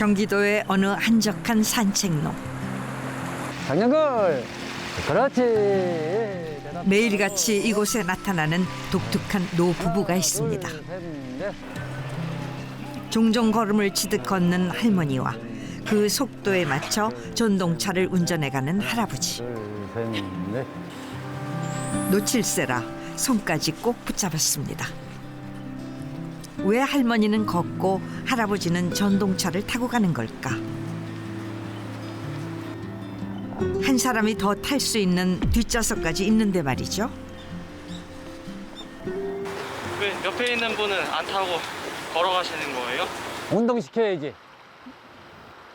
경기도의 어느 한적한 산책로. 장년걸 그렇지 매일같이 이곳에 나타나는 독특한 노부부가 있습니다. 둘, 셋, 넷. 종종 걸음을 치듯 걷는 할머니와 그 속도에 맞춰 전동차를 운전해가는 할아버지. 둘, 셋, 넷. 놓칠세라 손까지 꼭 붙잡았습니다. 왜 할머니는 걷고 할아버지는 전동차를 타고 가는 걸까? 한 사람이 더 탈 수 있는 뒷좌석까지 있는데 말이죠. 왜 옆에 있는 분은 안 타고 걸어가시는 거예요? 운동시켜야지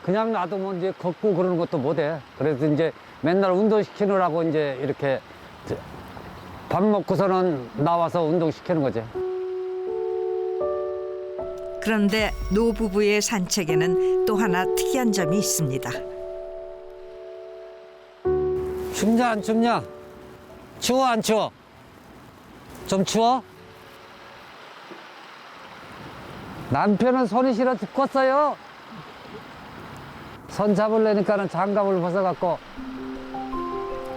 그냥 놔두면 이제 걷고 그러는 것도 못해 그래서 이제 맨날 운동시키느라고 이제 이렇게 밥 먹고서는 나와서 운동시키는 거지 그런데 노부부의 산책에는 또 하나 특이한 점이 있습니다. 춥냐 안 춥냐? 추워 안 추워? 좀 추워? 남편은 손이 시려 죽겠어요. 손 잡으려니까는 장갑을 벗어갖고.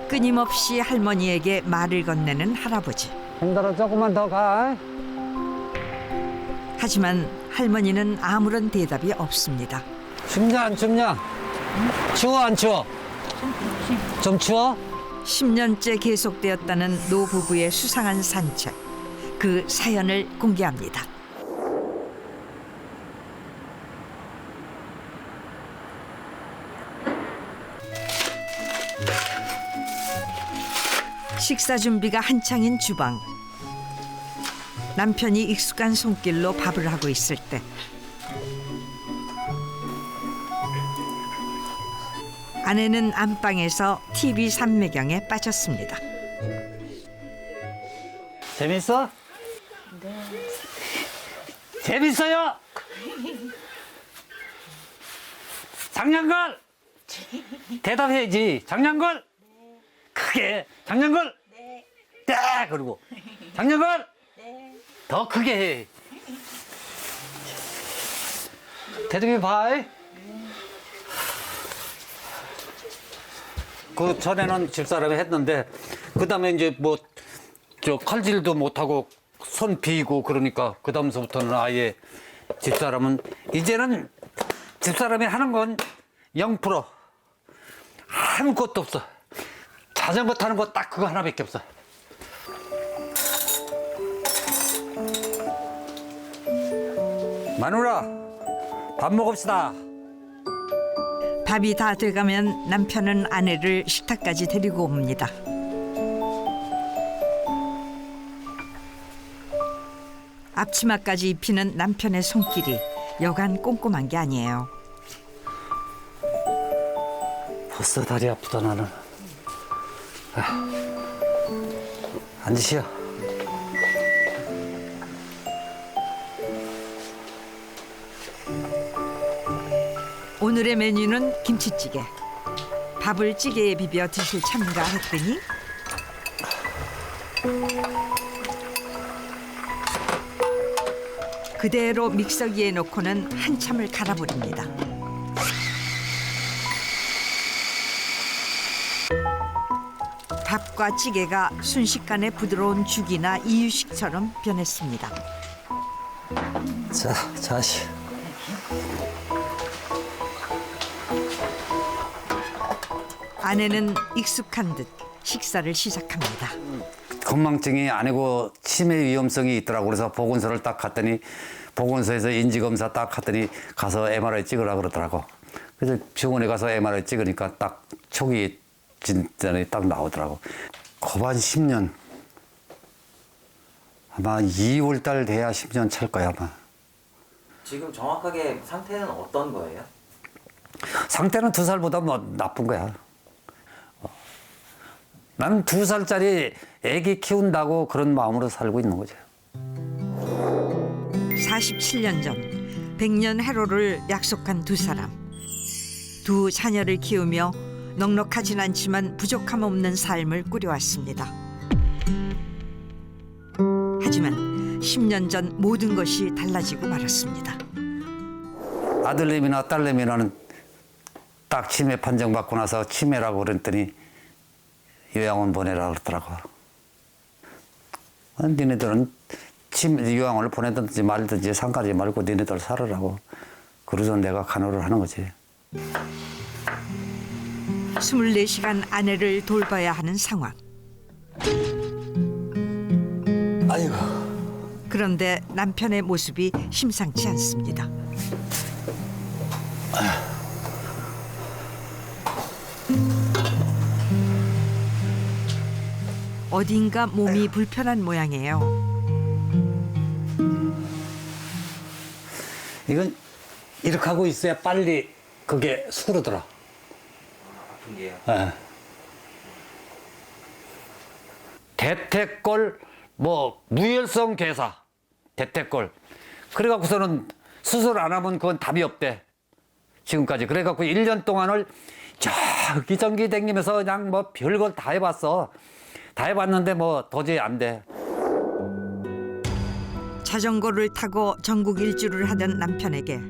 끊임없이 할머니에게 말을 건네는 할아버지. 힘들어 조금만 더 가. 하지만 할머니는 아무런 대답이 없습니다. 춥냐 안 춥냐 추워 안 추워 좀 추워 10년째 계속되었다는 노부부의 수상한 산책. 그 사연을 공개합니다. 식사 준비가 한창인 주방. 남편이 익숙한 손길로 밥을 하고 있을 때. 아내는 안방에서 TV 삼매경에 빠졌습니다. 재밌어? 네. 재밌어요? 장난걸? 대답해야지. 장난걸? 크게. 장난걸? 네. 그리고. 장난걸 더 크게 해. 대답해 봐. 그 전에는 집사람이 했는데 그 다음에 이제 뭐 저 칼질도 못하고 손 비고 그러니까 그 다음서부터는 아예 집사람은 이제는 집사람이 하는 건 0% 아무것도 없어. 자전거 타는 거 딱 그거 하나밖에 없어 마누라 밥 먹읍시다 밥이 다 돼가면 남편은 아내를 식탁까지 데리고 옵니다. 앞치마까지 입히는 남편의 손길이 여간 꼼꼼한 게 아니에요. 벌써 다리 아프다 나는 아, 앉으시오 오늘의 메뉴는 김치찌개. 밥을 찌개에 비벼 드실 참가 했더니 그대로 믹서기에 넣고는 한참을 갈아버립니다. 밥과 찌개가 순식간에 부드러운 죽이나 이유식처럼 변했습니다. 자 자시 아내는 익숙한 듯 식사를 시작합니다. 건망증이 아니고 치매 위험성이 있더라고 그래서 보건소를 딱 갔더니 보건소에서 인지검사 딱 갔더니 가서 MRI 찍으라 그러더라고 그래서 병원에 가서 MRI 찍으니까 딱 초기 진단이 딱 나오더라고 거반 10년 아마 2월 달 돼야 10년 찰 거야 아마 지금 정확하게 상태는 어떤 거예요? 상태는 두 살보다 뭐 나쁜 거야. 어. 나는 두 살짜리 애기 키운다고 그런 마음으로 살고 있는 거죠. 47년 전 100년 해로를 약속한 두 사람. 두 자녀를 키우며 넉넉하진 않지만 부족함 없는 삶을 꾸려왔습니다. 하지만 10년 전 모든 것이 달라지고 말았습니다. 아들내미나 딸내미는 딱 치매 판정 받고 나서 치매라고 그랬더니 요양원 보내라 그러더라고. 아, 니네들은 치매 요양원을 보내든지 말든지 상관하지 말고 니네들 살으라고. 그래서 내가 간호를 하는 거지. 24시간 아내를 돌봐야 하는 상황. 아이고. 그런데 남편의 모습이 심상치 않습니다. 어딘가 몸이 불편한 모양이에요. 이건 이렇게 하고 있어야 빨리 그게 수그러들어. 아픈 게요. 예. 대퇴골 뭐 무혈성 괴사 대퇴골 그래갖고서는 수술 안 하면 그건 답이 없대 지금까지 그래갖고 1년 동안을 저기저기 댕기면서 그냥 뭐 별걸 다 해봤어 다 해봤는데 뭐 도저히 안 돼 자전거를 타고 전국 일주를 하던 남편에게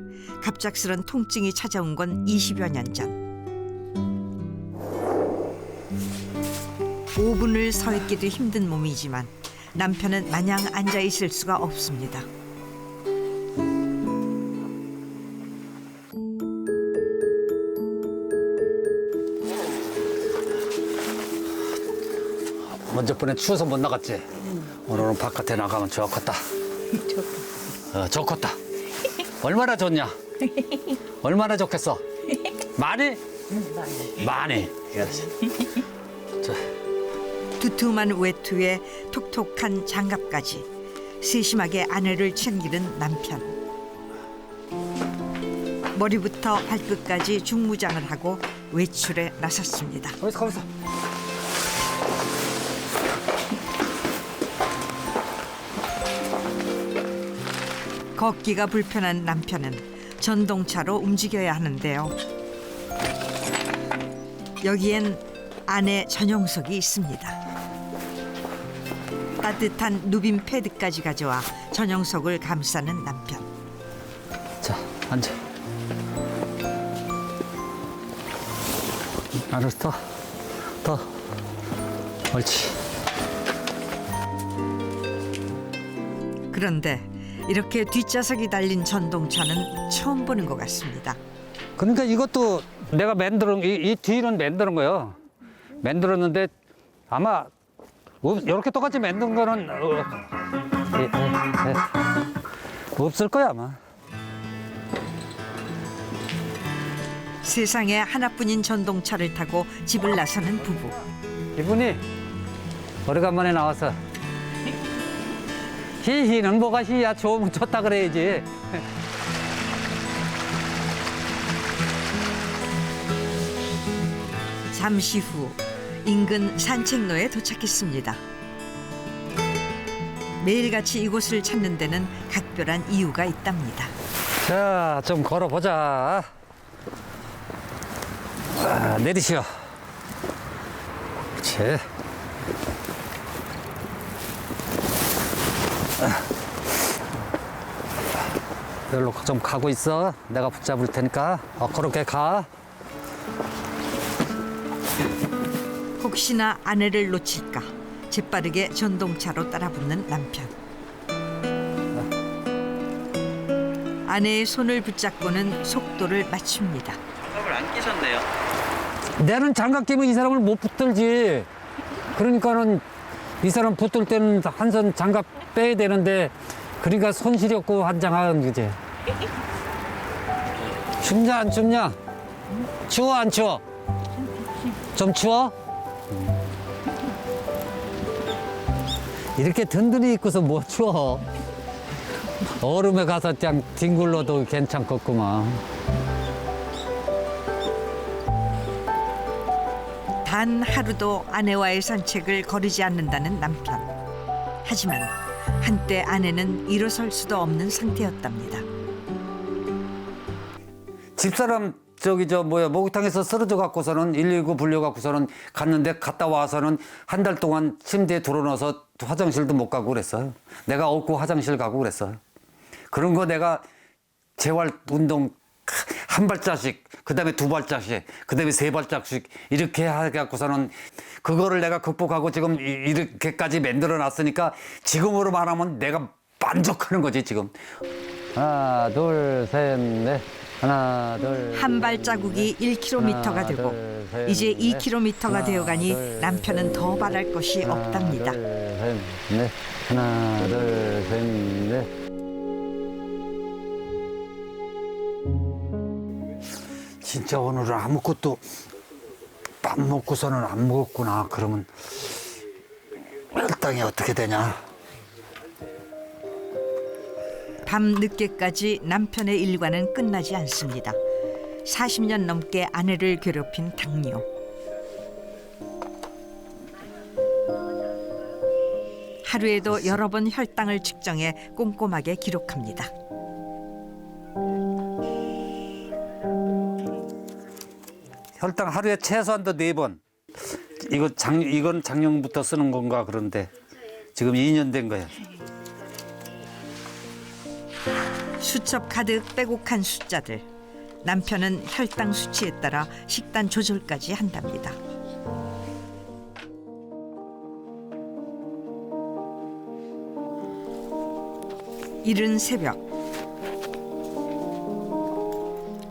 갑작스런 통증이 찾아온 건 20여 년 전. 5분을 서 있기도 힘든 몸이지만 남편은 마냥 앉아 있을 수가 없습니다. 먼저 번에 추워서 못 나갔지? 오늘은 바깥에 나가면 좋겠다. 어, 좋겠다. 얼마나 좋냐? 얼마나 좋겠어? 많이? 많이. 자, 두툼한 외투에 톡톡한 장갑까지 세심하게 아내를 챙기는 남편. 머리부터 발끝까지 중무장을 하고 외출에 나섰습니다. 거기서 거기서 걷기가 불편한 남편은 전동차로 움직여야 하는데요. 여기엔 아내 전용석이 있습니다. 따뜻한 누빔 패드까지 가져와 전용석을 감싸는 남편. 자 앉아 알았어 더, 더 옳지 그런데 이렇게 뒷좌석이 달린 전동차는 처음 보는 것 같습니다. 그러니까 이것도 내가 만들은 이, 이 뒤는 만드는 거예요 만들었는데 아마 이렇게 똑같이 만든 거는 어, 예, 예, 예. 없을 거야 아마 세상에 하나뿐인 전동차를 타고 집을 나서는 부부. 이분이 오래간만에 나와서 히히는 뭐가 히야 좋으면 좋다 그래야지 잠시 후 인근 산책로에 도착했습니다. 매일같이 이곳을 찾는 데는 각별한 이유가 있답니다. 자, 좀 걸어보자. 아, 내리시오. 그렇지. 아. 여기로 좀 가고 있어. 내가 붙잡을 테니까. 어, 그렇게 가. 혹시나 아내를 놓칠까 재빠르게 전동차로 따라붙는 남편. 아내의 손을 붙잡고는 속도를 맞춥니다. 장갑을 안 끼셨네요. 내는 장갑 끼면 이 사람을 못 붙들지. 그러니까는 이 사람 붙들 때는 한 손 장갑 빼야 되는데 그러니까 손실이 없고 한장하는 거지. 춥냐 안 춥냐? 추워 안 추워? 좀 추워? 이렇게 든든히 입고서 뭐 추워? 얼음에 가서 그냥 뒹굴러도 괜찮겠구만. 단 하루도 아내와의 산책을 거르지 않는다는 남편. 하지만 한때 아내는 일어설 수도 없는 상태였답니다. 집사람 저기 저 뭐야 목욕탕에서 쓰러져 갖고서는 119 불려 갖고서는 갔는데 갔다 와서는 한 달 동안 침대에 들어넣어서 화장실도 못 가고 그랬어요. 내가 업고 화장실 가고 그랬어요. 그런 거 내가 재활 운동 한 발짝씩, 그 다음에 두 발짝씩, 그 다음에 세 발짝씩 이렇게 해갖고서는 그거를 내가 극복하고 지금 이- 이렇게까지 만들어 놨으니까 지금으로 말하면 내가 만족하는 거지, 지금. 하나, 둘, 셋, 넷. 하나, 둘. 한 발자국이 1km가 되고 둘, 셋, 이제 넷. 2km가 하나, 되어가니 둘, 남편은 더 바랄 것이 하나, 없답니다. 둘, 셋, 넷. 하나, 둘, 셋, 진짜 오늘은 아무것도 밥 먹고서는 안 먹었구나. 그러면 혈당이 어떻게 되냐? 밤 늦게까지 남편의 일과는 끝나지 않습니다. 40년 넘게 아내를 괴롭힌 당뇨. 하루에도 여러 번 혈당을 측정해 꼼꼼하게 기록합니다. 혈당 하루에 최소한도 네 번. 이거 작 이건 작년부터 쓰는 건가 그런데 지금 2년 된 거야. 수첩 가득 빼곡한 숫자들. 남편은 혈당 수치에 따라 식단 조절까지 한답니다. 이른 새벽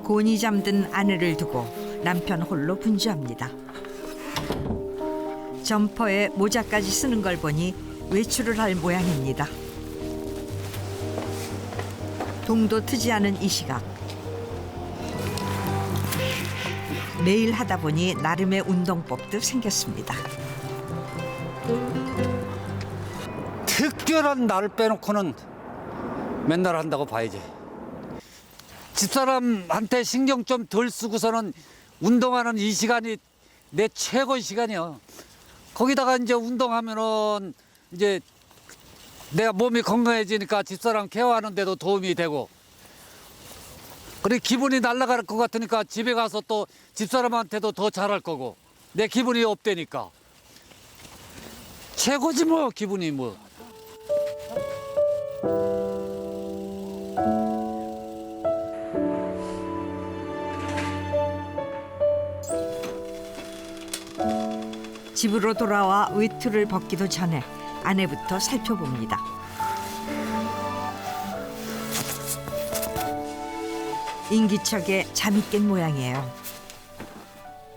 곤히 잠든 아내를 두고 남편 홀로 분주합니다. 점퍼에 모자까지 쓰는 걸 보니 외출을 할 모양입니다. 동도 트지 않은 이 시각 매일 하다 보니 나름의 운동법도 생겼습니다. 특별한 날을 빼놓고는 맨날 한다고 봐야지. 집사람한테 신경 좀 덜 쓰고서는 운동하는 이 시간이 내 최고의 시간이야. 거기다가 이제 운동하면은 이제 내가 몸이 건강해지니까 집사람 케어하는데도 도움이 되고 그리고 기분이 날아갈 것 같으니까 집에 가서 또 집사람한테도 더 잘할 거고 내 기분이 업되니까 최고지 뭐 기분이 뭐. 집으로 돌아와 외투를 벗기도 전에 아내부터 살펴봅니다. 인기척에 잠이 깬 모양이에요.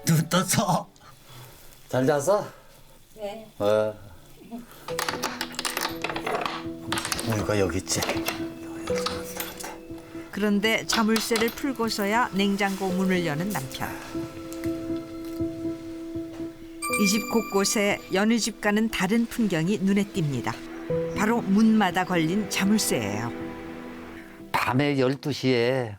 눈 떴어. 잘 잤어? 네. 어. 우유가 여기 있지. 그런데 자물쇠를 풀고서야 냉장고 문을 여는 남편. 이 집 곳곳에 여느 집과는 다른 풍경이 눈에 띕니다. 바로 문마다 걸린 자물쇠예요. 밤에 12시에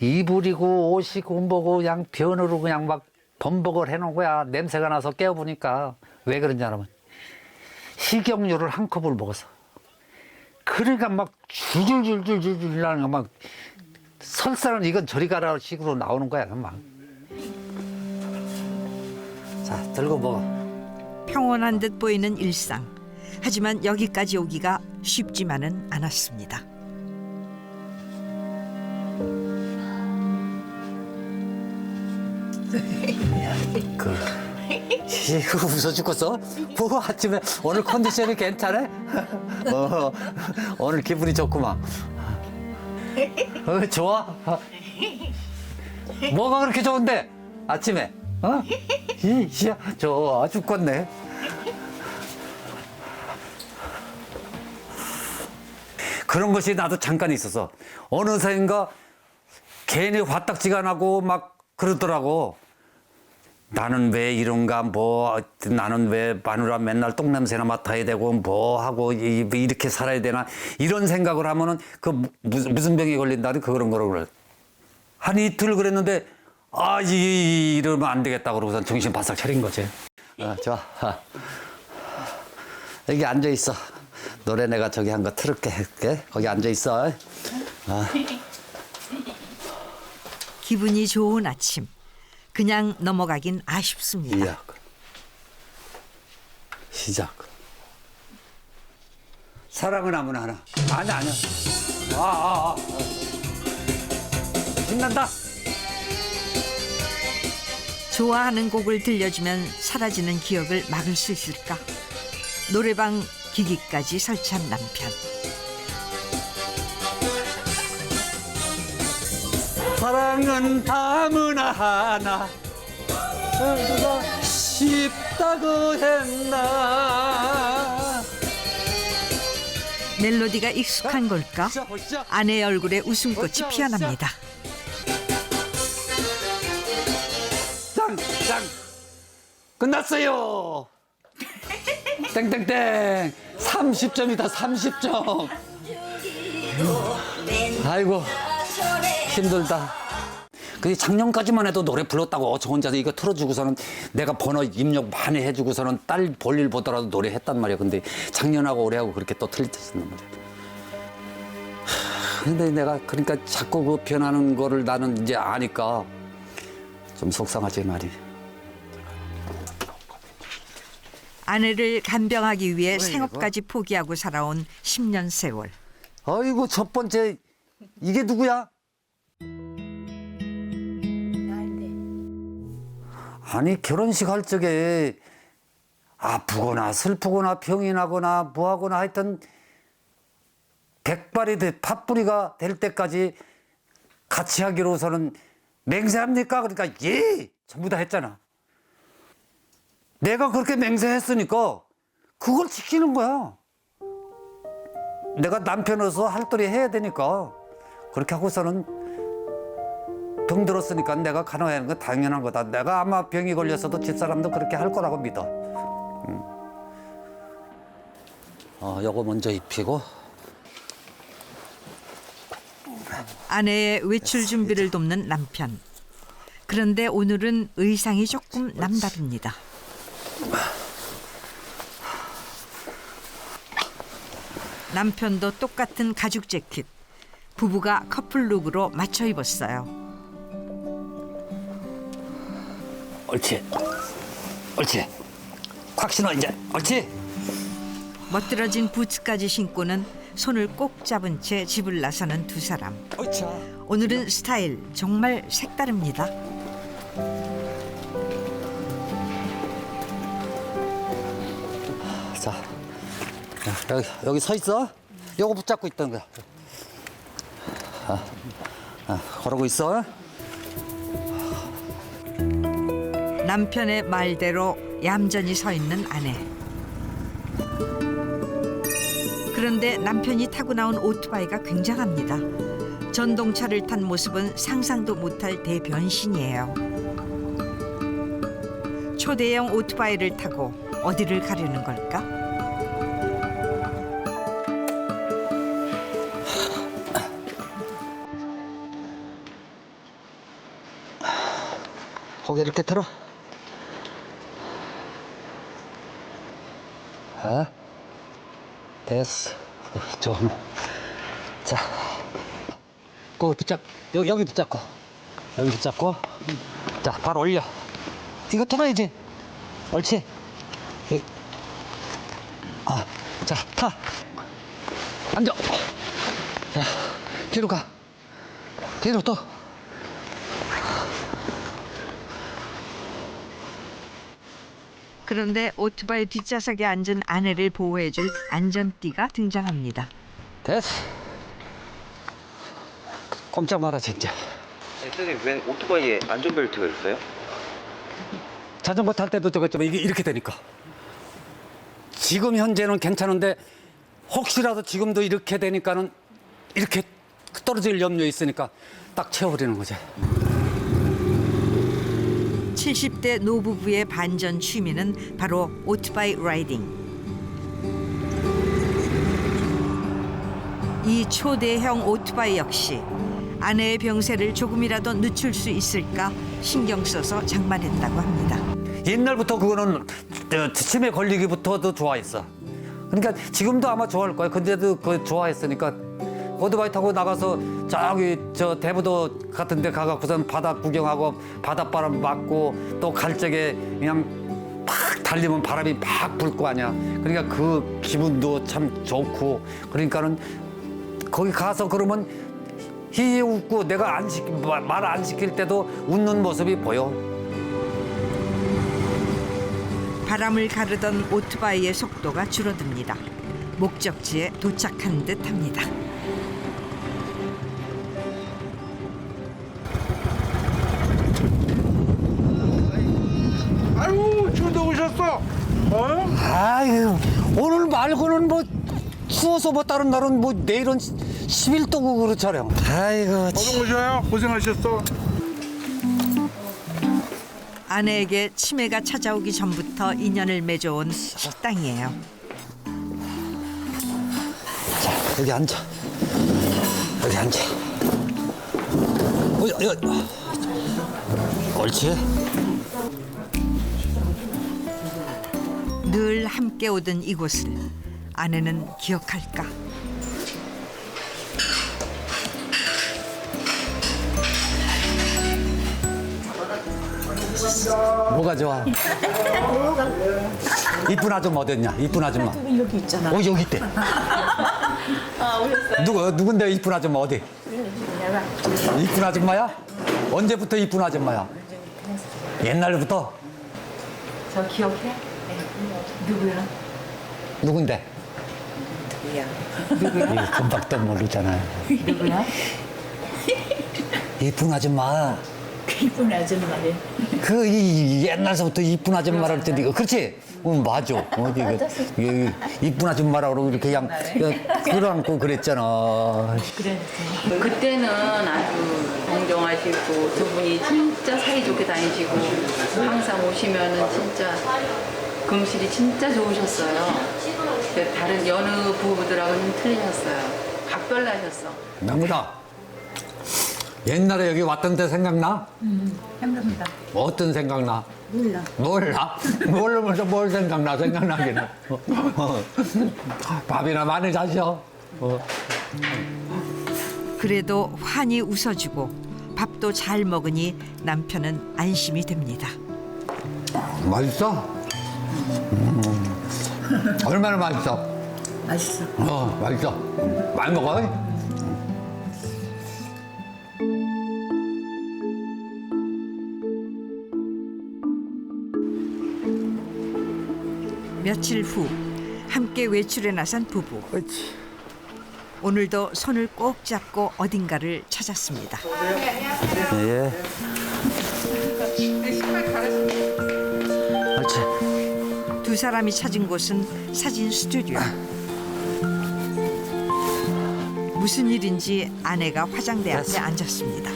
이불이고 옷이고 뭐고 그냥 변으로 그냥 막 범벅을 해놓은 거야. 냄새가 나서 깨어보니까 왜 그런지 알면 식용유를 한 컵을 먹었어. 그러니까 막 줄줄줄줄줄줄 나는 거막 설사는 이건 저리 가라 식으로 나오는 거야. 막. 자, 들고 먹어. 평온한 듯 보이는 일상. 하지만 여기까지 오기가 쉽지만은 않았습니다. 그 이거 웃어 죽겠어? 뭐 아침에 오늘 컨디션이 괜찮아? 어, 오늘 기분이 좋구만. 어, 좋아? 뭐가 그렇게 좋은데? 아침에? 어? 이야, 좋아 죽겠네. 그런 것이 나도 잠깐 있어서 어느새인가 괜히 화딱지가 나고 막 그러더라고. 나는 왜 이런가 뭐 나는 왜 마누라 맨날 똥냄새나 맡아야 되고 뭐 하고 이- 이렇게 살아야 되나 이런 생각을 하면은 그 무- 무슨 병에 걸린다는 그런 거라고 그래 한 이틀 그랬는데 아 이, 이러면 안 되겠다 그러고선 정신 바싹 차린 거지 아 좋아 여기 앉아 있어 노래 내가 저기 한 거 틀을게 할게 거기 앉아 있어 기분이 좋은 아침. 그냥 넘어가긴 아쉽습니다. 시작. 시작. 사랑은 아무나 하나. 아니야, 아니야. 아, 아, 아. 신난다. 좋아하는 곡을 들려주면 사라지는 기억을 막을 수 있을까? 노래방 기기까지 설치한 남편. 사랑은 다문화 하나 누가 쉽다고 했나 멜로디가 익숙한 걸까? 아내의 얼굴에 웃음꽃이 피어납니다. 끝났어요! 땡땡땡! 30점이다, 30점! 아이고, 힘들다. 근데 작년까지만 해도 노래 불렀다고 저 혼자서 이거 틀어주고서는 내가 번호 입력 많이 해주고서는 딸 볼일 보더라도 노래 했단 말이야. 근데 작년하고 올해하고 그렇게 또 틀렸단 말이야. 하, 근데 내가 그러니까 자꾸 그 변하는 거를 나는 이제 아니까 좀 속상하지 말이. 아내를 간병하기 위해 생업까지 포기하고 살아온 10년 세월. 아이고 첫 번째 이게 누구야? 아니 결혼식 할 적에 아프거나 슬프거나 병이 나거나 뭐하거나 하여튼 백발이 돼 팥뿌리가 될 때까지 같이 하기로서는 맹세합니까? 그러니까 예 전부 다 했잖아. 내가 그렇게 맹세했으니까 그걸 지키는 거야. 내가 남편으로서 할도리 해야 되니까 그렇게 하고서는 병 들었으니까 내가 간호해야 하는 건 당연한 거다. 내가 아마 병이 걸렸어도 집사람도 그렇게 할 거라고 믿어. 음. 어, 요거 먼저 입히고. 아내의 외출 준비를 돕는 남편. 그런데 오늘은 의상이 조금 남다릅니다. 남편도 똑같은 가죽 재킷. 부부가 커플룩으로 맞춰 입었어요. 옳지. 옳지. 콱 신어 이제. 옳지. 멋들어진 부츠까지 신고는 손을 꼭 잡은 채 집을 나서는 두 사람. 옳지. 오늘은 스타일 정말 색다릅니다. 자, 여기 여기 서 있어. 요거 붙잡고 있던 거야. 아, 아, 걸어고 있어. 남편의 말대로 얌전히 서 있는 아내. 그런데 남편이 타고 나온 오토바이가 굉장합니다. 전동차를 탄 모습은 상상도 못할 대변신이에요. 초대형 오토바이를 타고 어디를 가려는 걸까? 고개 이렇게 들어. 어? 됐어. 좀. 자. 꼭 붙잡, 여기, 여기 붙잡고. 여기 붙잡고. 자, 발 올려. 이거 들어야지. 옳지. 여기. 아, 자, 타. 앉아. 자, 뒤로 가. 뒤로 또. 그런데 오토바이 뒷좌석에 앉은 아내를 보호해줄 안전띠가 등장합니다. 됐어. 꼼짝 마라, 진짜. 선생님 웬 오토바이에 안전벨트가 있어요? 자전거 탈 때도 저거지만 이게 이렇게 되니까. 지금 현재는 괜찮은데 혹시라도 지금도 이렇게 되니까는 이렇게 떨어질 염려 있으니까 딱 채워버리는 거지. 70대 노부부의 반전 취미는 바로 오토바이 라이딩. 이 초대형 오토바이 역시 아내의 병세를 조금이라도 늦출 수 있을까 신경 써서 장만했다고 합니다. 옛날부터 그거는 저, 치매 걸리기부터도 좋아했어. 그러니까 지금도 아마 좋아할 거야. 근데도 그 좋아했으니까 오토바이 타고 나가서 저기 저 대부도 같은 데 가갖고선 바다 구경하고 바닷바람 맞고 또 갈 적에 그냥 팍 달리면 바람이 막불거 아니야. 그러니까 그 기분도 참 좋고 그러니까는 거기 가서 그러면 희희 웃고 내가 안 시키 말안 시킬 때도 웃는 모습이 보여. 바람을 가르던 오토바이의 속도가 줄어듭니다. 목적지에 도착한 듯합니다. 어? 아유 오늘 말고는 뭐 추워서 뭐 다른 날은 뭐 내일은 11도고 그렇잖아요. 아이고 어서 오셔요. 고생하셨어. 아내에게 치매가 찾아오기 전부터 인연을 맺어온 식당이에요. 여기 앉아. 여기 앉아. 어, 여, 여. 옳지. 늘 함께 오던 이곳을 아내는 기억할까? 뭐가 좋아? 이쁜 아줌마 어딨냐? 이쁜 아줌마. 여기 있잖아. 어 여기 있대. 누구 누군데 이쁜 아줌마 어디? 이쁜 아줌마야? 언제부터 이쁜 아줌마야? 옛날부터 저 기억해? 네. 누구야? 누군데? 누구야? 이 금박도 모르잖아요. 누구야? 이쁜 아줌마. 이쁜 아줌마래. 그 이 옛날서부터 이쁜 아줌마랄 때 이거 그렇지? 응 맞아. 어디 그 이- 이쁜 아줌마라고 이렇게 그냥 끌어안고 그랬잖아. 그래. 그때는 아주 동정하시고 두 분이 진짜 사이좋게 다니시고 항상 오시면은 진짜 금실이 진짜 좋으셨어요. 그 다른 여느 부부들하고는 틀리셨어요. 각별나셨어. 나무다. 옛날에 여기 왔던 때 생각나? 생각납니다. 어떤 생각나? 몰라. 몰라? 모르면서 뭘 생각나? 생각나기는. 어. 밥이나 많이 자셔. 어. 그래도 환히 웃어주고 밥도 잘 먹으니 남편은 안심이 됩니다. 맛있어? 음. 얼마나 맛있어? 맛있어. 어, 맛있어. 많이 먹어. 며칠 후 함께 외출에 나선 부부. 오늘도 손을 꼭 잡고 어딘가를 찾았습니다. 예. 그렇지. 두 사람이 찾은 곳은 사진 스튜디오. 무슨 일인지 아내가 화장대 앞에 됐어. 앉았습니다.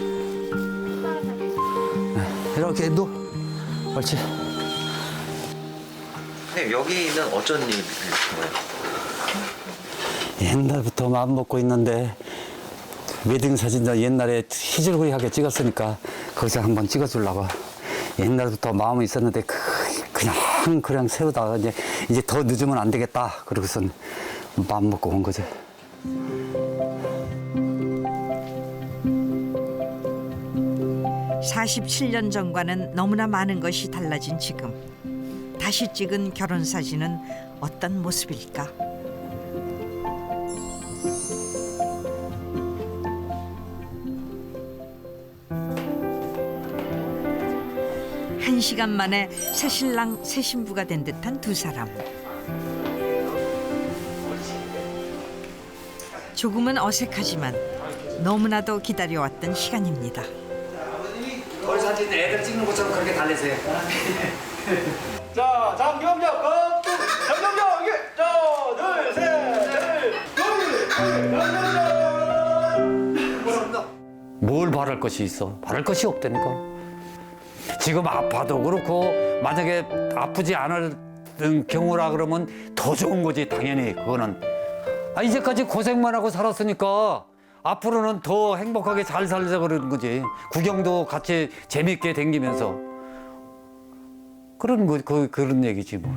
이렇게 놔. 그렇지. 선생님 여기는 어쩐 일이 있는 거예요? 옛날부터 마음 먹고 있는데 웨딩 사진전 옛날에 희질구리하게 찍었으니까 거기서 한번 찍어주려고 옛날부터 마음이 있었는데 그- 그냥 그냥 세우다가 이제 이제 더 늦으면 안 되겠다 그러고선 마음 먹고 온 거지. 사십칠 년 전과는 너무나 많은 것이 달라진 지금. 다시 찍은 결혼 사진은 어떤 모습일까? 한 시간 만에 새 신랑 새 신부가 된 듯한 두 사람. 조금은 어색하지만 너무나도 기다려왔던 시간입니다. 돌 사진 애들 찍는 것처럼 그렇게 달래세요. 자 장경적 껍질 장경적 이게 자 둘 셋넷 장경적 뭘 바랄 것이 있어? 바랄 것이 없다니까. 지금 아파도 그렇고 만약에 아프지 않을 경우라 그러면 더 좋은 거지 당연히 그거는. 아 이제까지 고생만 하고 살았으니까 앞으로는 더 행복하게 잘 살자 그러는 거지. 구경도 같이 재밌게 댕기면서 그런 거 그, 그런 얘기지 뭐.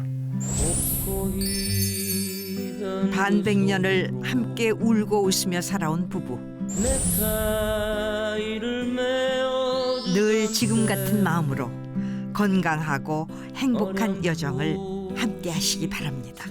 반백년을 함께 울고 웃으며 살아온 부부. 늘 지금 같은 마음으로 건강하고 행복한 여정을 함께 하시기 바랍니다.